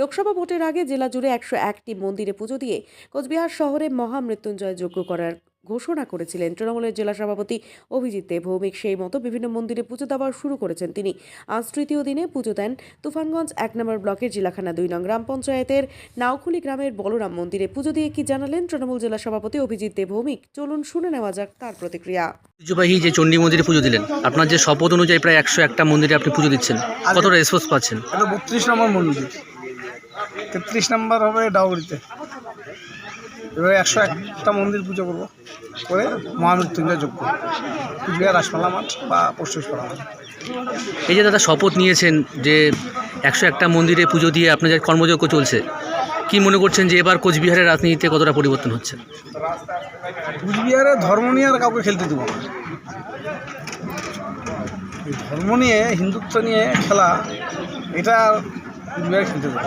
লোকসভা ভোটের আগে জেলা জুড়ে একশো একটি মন্দিরে পুজো দিয়ে কোচবিহার শহরে মহামৃত্যুঞ্জয় যজ্ঞ করার ঘোষণা করেছিলেন। তৃণমূলের জেলা সভাপতি অভিজিৎ দেব। ভৌমিক সেই মতো বিভিন্ন মন্দিরে পুজো দেওয়া শুরু করেছেন তিনি। আজ তৃতীয় দিনে পুজো দেন তুফানগঞ্জ এক নম্বর ব্লকের জিলাখানা দুই নং গ্রাম পঞ্চায়েতের নাওখুলি গ্রামের বলরাম মন্দিরে। পুজো দিয়ে কি জানালেন তৃণমূল জেলা সভাপতি অভিজিৎ দেব। ভৌমিক চলুন শুনে নেওয়া যাক তার প্রতিক্রিয়া। ঐতিহ্যবাহী যে চণ্ডী মন্দিরে পুজো দিলেন আপনার যে শপথ অনুযায়ী প্রায় একশো একটা মন্দিরে আপনি পুজো দিচ্ছেন কতটা রেসপন্স পাচ্ছেন? বত্রিশ নম্বর মন্দির। তেত্রিশ নম্বর হবে ডাউরিতে এবারে একশো একটা মন্দির পুজো করব করে মহামৃত্যুঞ্জয় যোগ্য। কুচবিহার রাসমালা মাঠ বা পশ্চিমপাড়া মাঠ। এই যে দাদা শপথ নিয়েছেন যে একশো একটা মন্দিরে পুজো দিয়ে আপনার যে কর্মযজ্ঞ চলছে কি মনে করছেন যে এবার কোচবিহারের রাজনীতিতে কতটা পরিবর্তন হচ্ছে? কুচবিহারে ধর্ম নিয়ে আর কাউকে খেলতে দেবো ধর্ম নিয়ে হিন্দুত্ব নিয়ে খেলা এটা কুচবিহারে খেলতে দেবো।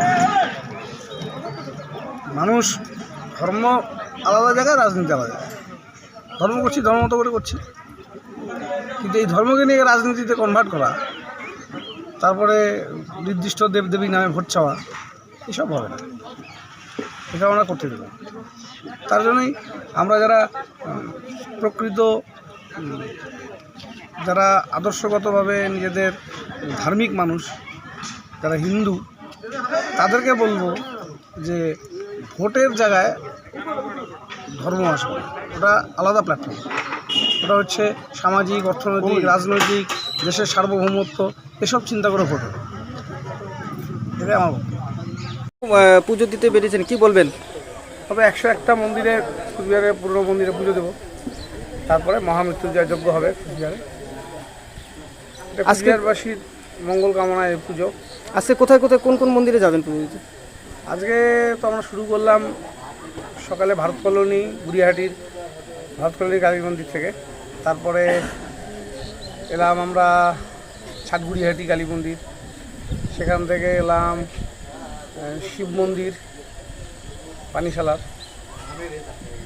মানুষ, ধর্ম আলাদা জায়গায়, রাজনীতি আলাদা জায়গায়। ধর্ম করছি, ধর্ম মতো করে করছি। কিন্তু এই ধর্মকে নিয়ে রাজনীতিতে কনভার্ট করা, তারপরে নির্দিষ্ট দেবদেবী নামে ভোট চাওয়া, এসব হবে না। এটা আমরা করতে দেবো। তার জন্যই আমরা যারা প্রকৃত যারা আদর্শগতভাবে নিজেদের ধার্মিক মানুষ, যারা হিন্দু, তাদেরকে বলব যে ভোটের জায়গায় ধর্ম আসবে ওটা আলাদা প্ল্যাটফর্ম ওটা হচ্ছে সামাজিক অর্থনৈতিক রাজনৈতিক দেশের সার্বভৌমত্ব এসব চিন্তা করে ভোট হবে। এটাই আমার পুজো দিতে বেরিয়েছেন কি বলবেন? তবে একশো একটা মন্দিরে কুচবিহারে পুরনো মন্দিরে পুজো দেবো। তারপরে মহামৃত্যুঞ্জয় যজ্ঞ হবে কুচবিহারে। কুচবিহারবাসীর মঙ্গল কামনায় পুজো। আজকে কোথায় কোথায় কোন কোন মন্দিরে যাবেন পুজো দিতে? আজকে তো আমরা শুরু করলাম সকালে ভারত কলোনি, গুড়িয়াহাটির ভারত কলোনি কালী মন্দির থেকে। তারপরে এলাম আমরা ছাটগুড়িহাটি কালী মন্দির। সেখান থেকে এলাম শিব মন্দির, পানিশালার,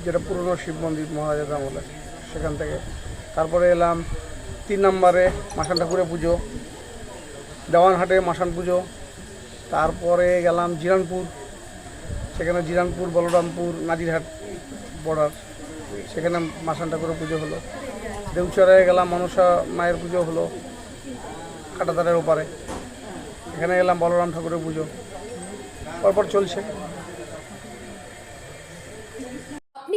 যেটা পুরনো শিব মন্দির মহারাজার আমলে সেখান থেকে। তারপরে এলাম তিন নম্বরে মাসান ঠাকুরের পুজো, দেওয়ানহাটে মাসান পুজো তারপরে গেলাম জিরানপুর, সেখানে জিরানপুর, বলরামপুর, নাজিরহাট বর্ডার সেখানে মাসান ঠাকুরের পুজো হলো। দেউচরায় গেলাম মনসা মায়ের পুজো হলো, কাটাতারের ওপারে। এখানে গেলাম বলরাম ঠাকুরের পুজো। পরপর চলছে আপনি